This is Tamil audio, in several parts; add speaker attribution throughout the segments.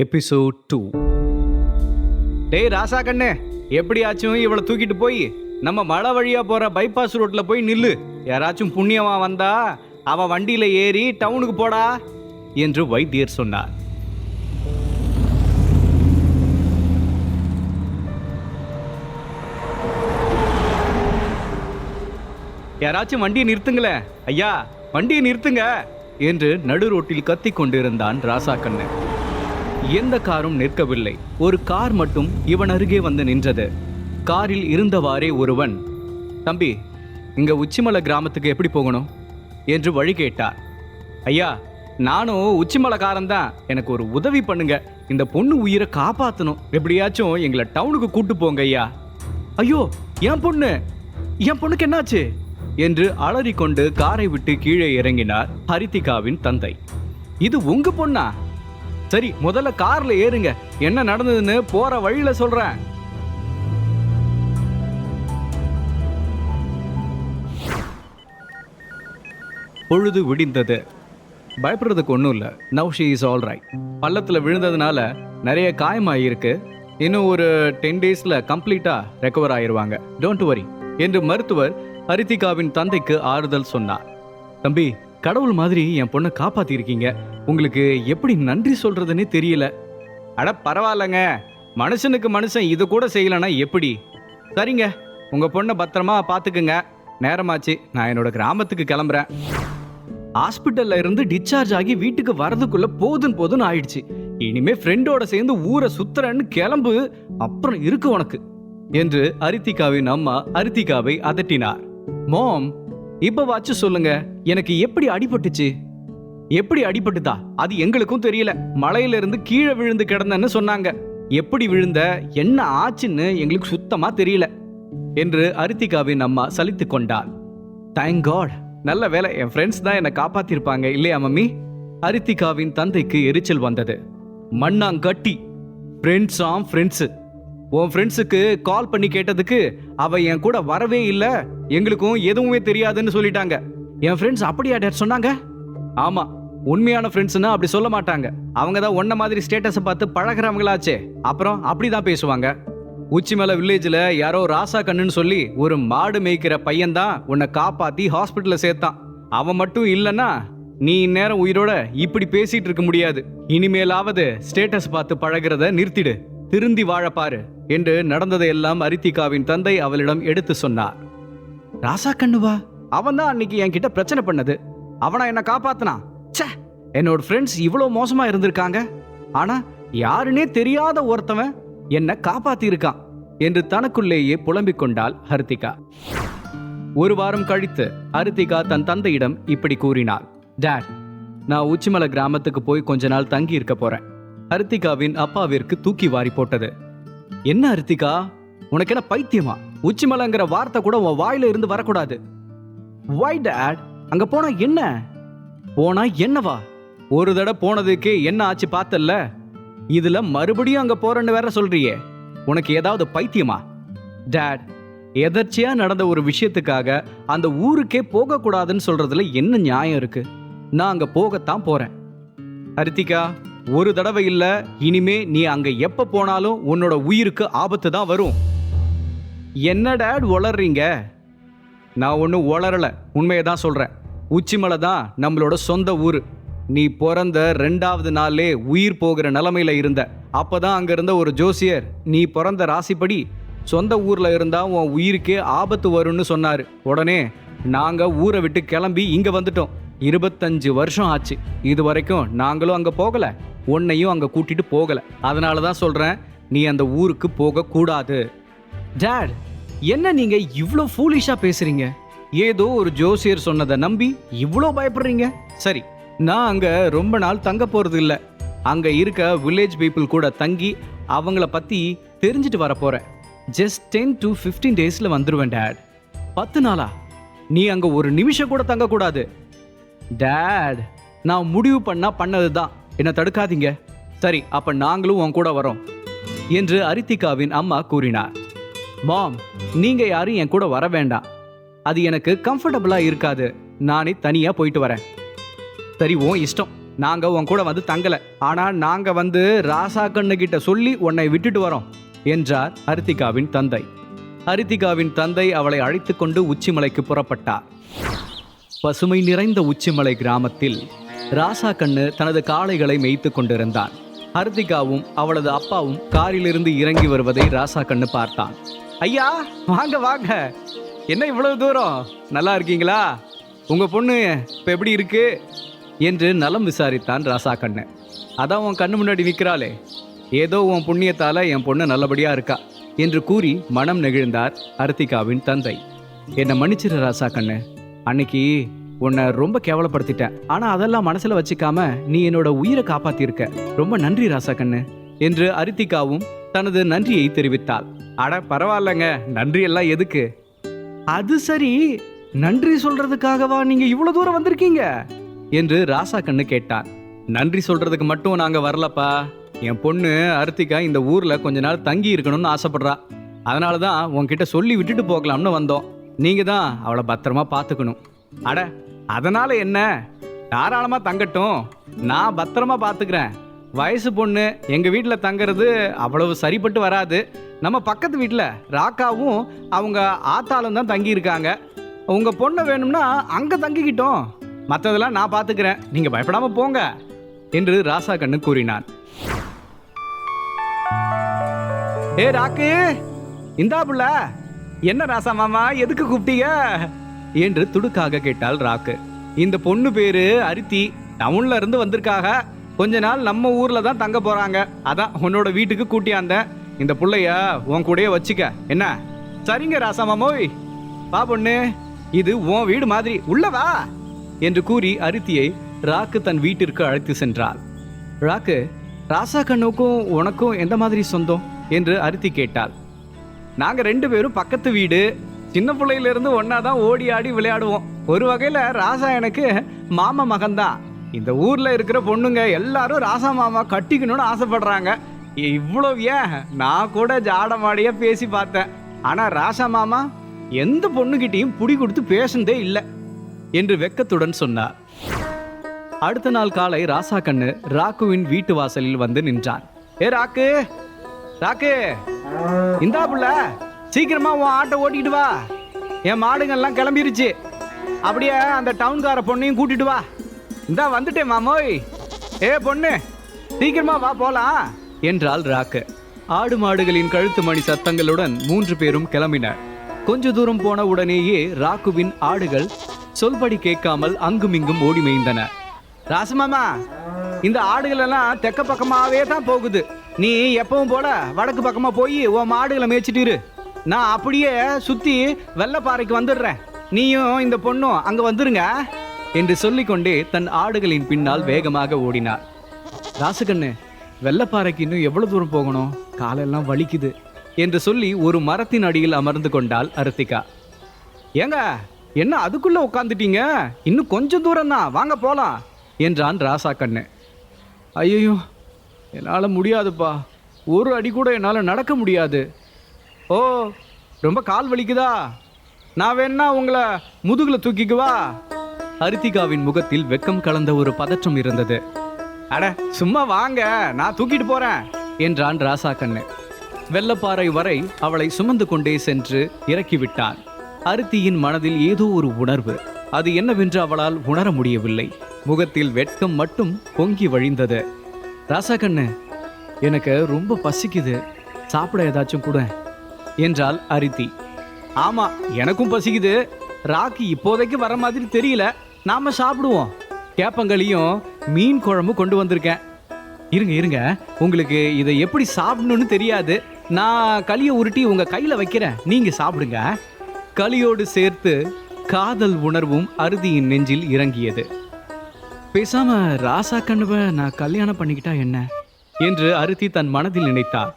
Speaker 1: எபிசோட் டூ டேய் ராசா கண்ணே எப்படியாச்சும் இவளை தூக்கிட்டு போய் நம்ம மலை வழியாக போகிற பைபாஸ் ரோட்டில் போய் நில்லு. யாராச்சும் புண்ணியமாக வந்தா அவன் வண்டியில் ஏறி டவுனுக்கு போடா என்று வைத்தியர் சொன்னார். யாராச்சும் வண்டியை நிறுத்துங்களேன். ஐயா வண்டியை நிறுத்துங்க என்று நடு ரோட்டில் கத்தி கொண்டிருந்தான் ராசா கண்ணன் எந்த காரும் நிற்கவில்லை. ஒரு கார் மட்டும் இவன் அருகே வந்து நின்றது. காரில் இருந்தவாறே ஒருவன் தம்பி இங்க உச்சிமலை கிராமத்துக்கு எப்படி போகணும்? என்று வழி கேட்டார். ஐயா நானும் உச்சிமலைக்காரன் தான் எனக்கு ஒரு உதவி பண்ணுங்க. இந்த பொண்ணு உயிரை காப்பாத்தணும். எப்படியாச்சும் எங்களை டவுனுக்கு கூட்டு போங்க ஐயா. ஐயோ என் பொண்ணு? என் பொண்ணுக்கு என்னாச்சு? என்று அலறிக்கொண்டு காரை விட்டு கீழே இறங்கினார் ஹரித்திகாவின் தந்தை. இது உங்க பொண்ணா? சரி முதல்ல கார்ல ஏறுங்க. என்ன நடந்ததுன்னு போற வழியில சொல்றேன். பொழுது விடிந்தது. பயப்படுறதுக்கு ஒன்றும் இல்லை. Now she is all right பள்ளத்தில் விழுந்ததுனால நிறைய காயமாயிருக்கு. இன்னும் ஒரு டென் டேஸில் கம்ப்ளீட்டாக ரெக்கவர் ஆயிடுவாங்க டோன்ட் வரி என்று மருத்துவர் ஹரித்திகாவின் தந்தைக்கு ஆறுதல் சொன்னார். தம்பி கடவுள் மாதிரி என் பொண்ணை காப்பாத்திருக்கீங்க. உங்களுக்கு எப்படி நன்றி சொல்றதுன்னே தெரியல. அட பரவாயில்லங்க. மனுஷனுக்கு மனுஷன் இது கூட செய்யலன்னா எப்படி? சரிங்க. உங்க பொண்ணை பத்திரமா பார்த்துக்குங்க நேரமாச்சு. நான் என்னோட கிராமத்துக்கு கிளம்புறேன். ஹாஸ்பிட்டல்ல இருந்து டிஸ்சார்ஜ் ஆகி வீட்டுக்கு வரதுக்குள்ள போதும் போதும்னு ஆயிடுச்சு. இனிமே ஃப்ரெண்டோட சேர்ந்து ஊரை சுத்துறேன்னு கிளம்பு. அப்புறம் இருக்கு உனக்கு. என்று அரித்திகாவின் அம்மா அரித்திகாவை அதட்டினார். மோம் இப்ப வாச்சு சொல்லுங்க எனக்கு எப்படி அடிபட்டுச்சு? எப்படி அடிபட்டுதா? அது எங்களுக்கும் தெரியல. மலையிலிருந்து கீழே விழுந்து கிடந்தேன்னு சொன்னாங்க. எப்படி விழுந்த? என்ன ஆச்சுன்னு எங்களுக்கு சுத்தமா தெரியல என்று அரித்திகாவின் அம்மா சலித்து கொண்டாள். தேங்க் காட் நல்ல வேலை என் ஃப்ரெண்ட்ஸ் தான் என்னை காப்பாத்திருப்பாங்க இல்லையா மம்மி? அரித்திகாவின் தந்தைக்கு எரிச்சல் வந்தது. மண்ணாங்கட்டி. ஃப்ரெண்ட்ஸாம் ஃப்ரெண்ட்ஸு உன் ஃப்ரெண்ட்ஸுக்கு கால் பண்ணி கேட்டதுக்கு அவ என் கூட வரவே இல்லை. எங்களுக்கும் எதுவுமே தெரியாதுன்னு சொல்லிட்டாங்க. என் ஃப்ரெண்ட்ஸ் அப்படியா டேட் சொன்னாங்க? ஆமாம் உண்மையான ஃப்ரெண்ட்ஸ்னா அப்படி சொல்ல மாட்டாங்க. அவங்க தான் ஒன்ன மாதிரி ஸ்டேட்டஸை பார்த்து பழகிறவங்களாச்சே. அப்புறம் அப்படிதான் பேசுவாங்க. உச்சிமலை வில்லேஜில் யாரோ ராசா கண்ணுன்னு சொல்லி ஒரு மாடு மேய்க்கிற பையன் தான் உன்னை காப்பாற்றி ஹாஸ்பிட்டலில் சேர்த்தான். அவன் மட்டும் இல்லைன்னா நீ இந்நேரம் உயிரோட இப்படி பேசிட்டு இருக்க முடியாது. இனிமேலாவது ஸ்டேட்டஸ் பார்த்து பழகிறத நிறுத்திடு. திருந்தி வாழப்பாரு என்று நடந்ததையெல்லாம் அரித்திகாவின் தந்தை அவளிடம் எடுத்து சொன்னார். ராசா கண்ணுவா அவன் தான் அன்னைக்கு என்கிட்ட பிரச்சனை பண்ணது. அவனா என்ன காப்பாத்தினான் ச்சே என்னோட ஃப்ரெண்ட்ஸ் இவ்வளோ மோசமா இருந்திருக்காங்க. ஆனா யாருன்னே தெரியாத ஒருத்தவன் என்னை காப்பாத்திருக்கான் என்று தனக்குள்ளேயே புலம்பிக் கொண்டாள் ஹர்த்திகா. ஒரு வாரம் கழித்து ஹரித்திகா தன் தந்தையிடம் இப்படி கூறினாள். டேட் நான் உச்சிமலை கிராமத்துக்கு போய் கொஞ்ச நாள் தங்கி இருக்க போறேன். ஹரித்திகாவின் அப்பாவிற்கு தூக்கி வாரி போட்டது. என்ன அரித்திகா உனக்கு என்ன பைத்தியமா? உச்சிமலைங்கிற வார்த்தை கூட உன் வாயில இருந்து வரக்கூடாது. வை டேட் அங்க போனா என்ன? போனா என்னவா? ஒரு தடவை போனதுக்கு என்ன ஆச்சு பார்த்தல்ல? இதுல மறுபடியும் அங்க போறேன்னு வேற சொல்றியே. உனக்கு ஏதாவது பைத்தியமா? டேட் எதர்ச்சியா நடந்த ஒரு விஷயத்துக்காக அந்த ஊருக்கே போக கூடாதுன்னு சொல்றதுல என்ன நியாயம் இருக்கு? நான் அங்க போகத்தான் போறேன். ஹரித்திகா ஒரு தடவை இல்ல இனிமே நீ அங்க எப்ப போனாலும் உன்னோட உயிருக்கு ஆபத்து தான் வரும். என்ன டேட் வளர்றீங்க நான் ஒன்றும் வளரல உண்மையை தான் சொல்றேன். உச்சிமலை தான் நம்மளோட சொந்த ஊர். நீ பிறந்த ரெண்டாவது நாளே உயிர் போகிற நிலமையில இருந்த. அப்பதான் அங்க இருந்த ஒரு ஜோசியர் நீ பிறந்த ராசிப்படி சொந்த ஊர்ல இருந்தா உன் உயிருக்கே ஆபத்து வரும்னு சொன்னாரு. உடனே நாங்க ஊரை விட்டு கிளம்பி இங்க வந்துட்டோம். இருபத்தஞ்சு வருஷம் ஆச்சு. இது வரைக்கும் நாங்களும் அங்கே போகலை. உன்னையும் அங்கே கூட்டிட்டு போகலை. அதனால தான் சொல்கிறேன் நீ அந்த ஊருக்கு போகக்கூடாது டேட் என்ன நீங்கள் இவ்வளோ ஃபூலிஷாக பேசுகிறீங்க ஏதோ ஒரு ஜோசியர் சொன்னதை நம்பி இவ்வளோ பயப்படுறீங்க? சரி நான் அங்கே ரொம்ப நாள் தங்க போகிறது இல்லை. அங்கே இருக்க வில்லேஜ் பீப்புள் கூட தங்கி அவங்கள பற்றி தெரிஞ்சுட்டு வர ஜஸ்ட் டென் டு ஃபிஃப்டீன் டேஸில் வந்துடுவேன் டேட் பத்து நாளா? நீ அங்கே ஒரு நிமிஷம் கூட தங்கக்கூடாது டேட் நான் முடிவு பண்ணா பண்ணதுதான். என்னை தடுக்காதீங்க. சரி அப்ப நாங்களும் உன் கூட வரோம் என்று அரித்திகாவின் அம்மா கூறினார். மாம் நீங்க யாரும் என் கூட வர வேண்டாம். அது எனக்கு கம்ஃபர்டபுளா இருக்காது. நானே தனியா போயிட்டு வரேன். சரி உன் இஷ்டம். நாங்க உன் கூட வந்து தங்கல. ஆனா நாங்க வந்து ராசா கண்ணு கிட்ட சொல்லி உன்னை விட்டுட்டு வரோம் என்றார் அரித்திகாவின் தந்தை. அரித்திகாவின் தந்தை அவளை அழைத்து கொண்டு உச்சிமலைக்கு புறப்பட்டார். பசுமை நிறைந்த உச்சிமலை கிராமத்தில் ராசா கண்ணு தனது காளைகளை மேய்த்து கொண்டிருந்தான். ஹர்திகாவும் அவளது அப்பாவும் காரிலிருந்து இறங்கி வருவதை ராசா கண்ணு பார்த்தான். ஐயா வாங்க வாங்க. என்ன இவ்வளவு தூரம்? நல்லா இருக்கீங்களா? உங்க பொண்ணு இப்ப எப்படி இருக்கு? என்று நலம் விசாரித்தான் ராசா கண்ணு. அதான் உன் கண்ணு முன்னாடி நிற்கிறாளே ஏதோ உன் புண்ணியத்தால என் பொண்ணு நல்லபடியா இருக்கா? என்று கூறி மனம் நெகிழ்ந்தார் அர்த்திகாவின் தந்தை. என்னை மன்னிச்சிரு ராசா கண்ணு. அன்னைக்கு உன்னை ரொம்ப கேவலப்படுத்திட்டேன். ஆனா அதெல்லாம் மனசுல வச்சுக்காம நீ என்னோட உயிரை காப்பாத்திருக்க. ரொம்ப நன்றி ராசா கண்ணு. என்று அரித்திகாவும் தனது நன்றியை தெரிவித்தாள். அட பரவாயில்லங்க. நன்றி எல்லாம் எதுக்கு? அது சரி. நன்றி சொல்றதுக்காகவா நீங்க இவ்வளவு தூரம் வந்திருக்கீங்க? என்று ராசா கண்ணு கேட்டான். நன்றி சொல்றதுக்கு மட்டும் நாங்க வரலப்பா. என் பொண்ணு அர்த்திகா இந்த ஊர்ல கொஞ்ச நாள் தங்கி இருக்கணும்னு ஆசைப்படுறா. அதனால தான் உன்கிட்ட சொல்லி விட்டுட்டு போகலாம்னு வந்தோம். நீங்கள் தான் அவளை பத்திரமா பார்த்துக்கணும். அட அதனால் என்ன? தாராளமாக தங்கட்டும். நான் பத்திரமா பார்த்துக்கிறேன். வயசு பொண்ணு எங்கள் வீட்டில் தங்குறது அவ்வளவு சரிப்பட்டு வராது. நம்ம பக்கத்து வீட்டில் ராக்காவும் அவங்க ஆத்தாலும் தான் தங்கியிருக்காங்க. உங்கள் பொண்ணை வேணும்னா அங்கே தங்கிக்கிட்டோம். மற்றதெல்லாம் நான் பார்த்துக்கிறேன். நீங்கள் பயப்படாமல் போங்க என்று ராசா கண்ணு கூறினான். ஏ ராக்கு இந்தா பிள்ள. என்ன ராசா மாமா எதுக்கு கூப்பிட்டீங்க? என்று துடுக்காக கேட்டாள் ராக்கு. இந்த பொண்ணு பேரு அரித்தி. டவுன்ல இருந்து வந்திருக்காக. கொஞ்ச நாள் நம்ம ஊர்ல தான் தங்க போறாங்க. அதான் உன்னோட வீட்டுக்கு கூட்டியாந்தேன் இந்த பிள்ளைய உன் கூடயே வச்சுக்க. என்ன? சரிங்க ராசா மாமோய். வா பொண்ணு. இது உன் வீடு மாதிரி. உள்ள வா! என்று கூறி அரித்தியை ராக்கு தன் வீட்டிற்கு அழைத்து சென்றாள். ராக்கு ராசா கண்ணுக்கும் உனக்கும் எந்த மாதிரி சொந்தம்? என்று அரித்தி கேட்டாள். நாங்கள் ரெண்டு பேரும் பக்கத்து வீடு. சின்ன பிள்ளையிலேருந்து ஒன்றா தான் ஓடி ஆடி விளையாடுவோம். ஒரு வகையில் ராசா எனக்கு மாமா மகன்தான் இந்த ஊரில் இருக்கிற பொண்ணுங்க எல்லாரும் ராசா மாமா கட்டிக்கணும்னு ஆசைப்படுறாங்க. இவ்வளோ ஏன்? நான் கூட ஜாடமாடியா பேசி பார்த்தேன். ஆனால் ராசா மாமா எந்த பொண்ணுகிட்டையும் புடி கொடுத்து பேசுனதே இல்லை என்று வெக்கத்துடன் சொன்னார். அடுத்த நாள் காலை ராசா கண்ணு ராக்குவின் வீட்டு வாசலில் வந்து நின்றான். ஏ ராக்கு ராக்கு இந்தா புள்ள. சீக்கிரமா உன் ஆட்டை ஓட்டிட்டு வா. என் மாடுங்கள்லாம் கிளம்பிருச்சு. அப்படியே அந்த டவுன்கார பொண்ணையும் கூட்டிட்டு வா. இந்தா வந்துட்டேன் மாமோய். ஏ பொண்ணு சீக்கிரமா வா போலாம். என்றாள் ராக்கு. ஆடு மாடுகளின் கழுத்து மணி சத்தங்களுடன் மூன்று பேரும் கிளம்பினர் கொஞ்ச தூரம் போன உடனேயே ராக்குவின் ஆடுகள் சொல்படி கேட்காமல் அங்குமிங்கும் ஓடி மேய்ந்தன ராசமாமா இந்த ஆடுகள் எல்லாம் தெக்க பக்கமாவே தான் போகுது. நீ எப்பவும் போல வடக்கு பக்கமா போய் உன் மாடுகளை மேய்ச்சிட்டு இரு. நான் அப்படியே சுத்தி வெள்ளப்பாறைக்கு வந்துடுறேன். நீயும் இந்த பொண்ணும் அங்க வந்துருங்க என்று சொல்லிக்கொண்டே தன் ஆடுகளின் பின்னால் வேகமாக ஓடினார் ராசுகண்ணு வெள்ளப்பாறைக்கு இன்னும் எவ்வளவு தூரம் போகணும்? காலெல்லாம் வலிக்குது என்று சொல்லி ஒரு மரத்தின் அடியில் அமர்ந்து கொண்டாள் அருத்திகா. ஏங்க என்ன அதுக்குள்ள உட்காந்துட்டீங்க இன்னும் கொஞ்சம் தூரம் தான் வாங்க போலாம் என்றான் ராசா கண்ணு. ஐயோ என்னால் முடியாதுப்பா. ஒரு அடி கூட என்னால் நடக்க முடியாது. ஓ ரொம்ப கால் வலிக்குதா? நான் வேணா உங்களை முதுகில் தூக்கிக்குவா ஹரித்திகாவின் முகத்தில் வெக்கம் கலந்த ஒரு பதற்றம் இருந்தது. அட சும்மா வாங்க நான் தூக்கிட்டு போறேன் என்றான் ராசா கண்ணு. வெள்ளப்பாறை வரை அவளை சுமந்து கொண்டே சென்று இறக்கிவிட்டான். அரித்தியின் மனதில் ஏதோ ஒரு உணர்வு. அது என்னவென்று அவளால் உணர முடியவில்லை. முகத்தில் வெட்கம் மட்டும் பொங்கி வழிந்தது. ராசா கண்ணு எனக்கு ரொம்ப பசிக்குது. சாப்பிட ஏதாச்சும் கூட. என்றாள் அரித்தி. ஆமா எனக்கும் பசிக்குது. ராக்கி இப்போதைக்கு வர மாதிரி தெரியல. நாம சாப்பிடுவோம். கேப்பங்களையும் மீன் குழம்பு கொண்டு வந்திருக்கேன். இருங்க இருங்க. உங்களுக்கு இதை எப்படி சாப்பிடணும்னு தெரியாது. நான் களியை உருட்டி உங்க கையில வைக்கிறேன். நீங்க சாப்பிடுங்க. களியோடு சேர்த்து காதல் உணர்வும் அறுதியின் நெஞ்சில் இறங்கியது. பேசாம ராசா கண்ணுவ நான் கல்யாணம் பண்ணிக்கிட்டா என்ன? என்று அருத்தி தன் மனதில் நினைத்தார்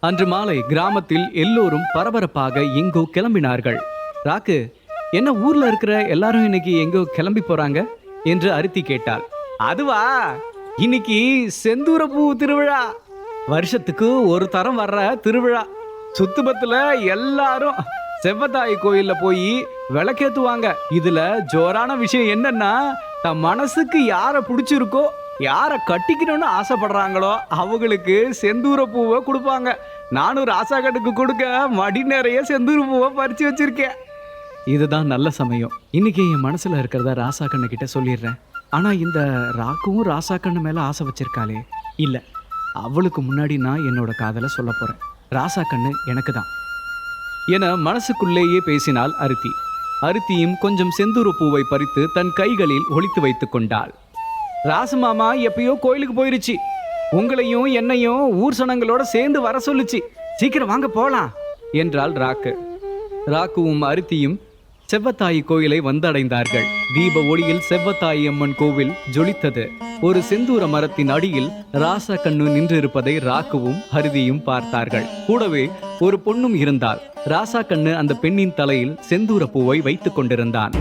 Speaker 1: அன்று மாலை கிராமத்தில் எல்லோரும் பரபரப்பாக எங்கோ கிளம்பினார்கள். ராக்கு என்ன ஊர்ல இருக்கிற எல்லாரும் இன்னைக்கு எங்கோ கிளம்பி போறாங்க? என்று அருத்தி கேட்டாள். அதுவா? இன்னைக்கு செந்தூரப்பூ திருவிழா. வருஷத்துக்கு ஒரு தரம் வர்ற திருவிழா. சுத்துபத்துல எல்லாரும் செவ்வத்தாய் கோயில்ல போய் விளக்கேத்துவாங்க. இதுல ஜோரான விஷயம் என்னன்னா தம் மனசுக்கு யாரை பிடிச்சிருக்கோ யாரை கட்டிக்கணும்னு ஆசைப்படுறாங்களோ அவங்களுக்கு செந்தூர பூவை கொடுப்பாங்க. நானும் ராசா கண்ணுக்கு கொடுக்க மடி நிறைய செந்தூர பூவை பறித்து வச்சுருக்கேன். இதுதான் நல்ல சமயம். இன்னைக்கு என் மனசில் இருக்கிறத ராசா கண்ணுக்கிட்ட சொல்லிடுறேன். ஆனால் இந்த ராக்கும் ராசா கண்ணு மேலே ஆசை வச்சிருக்காளே. இல்லை அவளுக்கு முன்னாடி நான் என்னோட காதலை சொல்ல போகிறேன் ராசா கண்ணு எனக்கு தான். என மனசுக்குள்ளேயே பேசினாள் அருத்தி. அருத்தியும் கொஞ்சம் செந்தூர பூவை பறித்து தன் கைகளில் ஒழித்து வைத்துக் கொண்டாள். ராசுமாமா எப்பயோ கோயிலுக்கு போயிருச்சு. உங்களையும் என்னையும் ஊர் சனங்களோட சேர்ந்து வர சொல்லுச்சு. சீக்கிரம் வாங்க போலாம் என்றாள் ராக்கு. ராக்குவும் அருத்தியும் செவ்வத்தாயி கோயிலை வந்தடைந்தார்கள். தீப ஒளியில் செவ்வத்தாயி அம்மன் கோவில் ஜொலித்தது. ஒரு செந்தூர மரத்தின் அடியில் ராசா கண்ணு நின்றிருப்பதை ராக்குவும் ஹரிதியும் பார்த்தார்கள். கூடவே ஒரு பொண்ணும் இருந்தால் ராசா கண்ணு அந்த பெண்ணின் தலையில் செந்தூர பூவை வைத்துக் கொண்டிருந்தான்.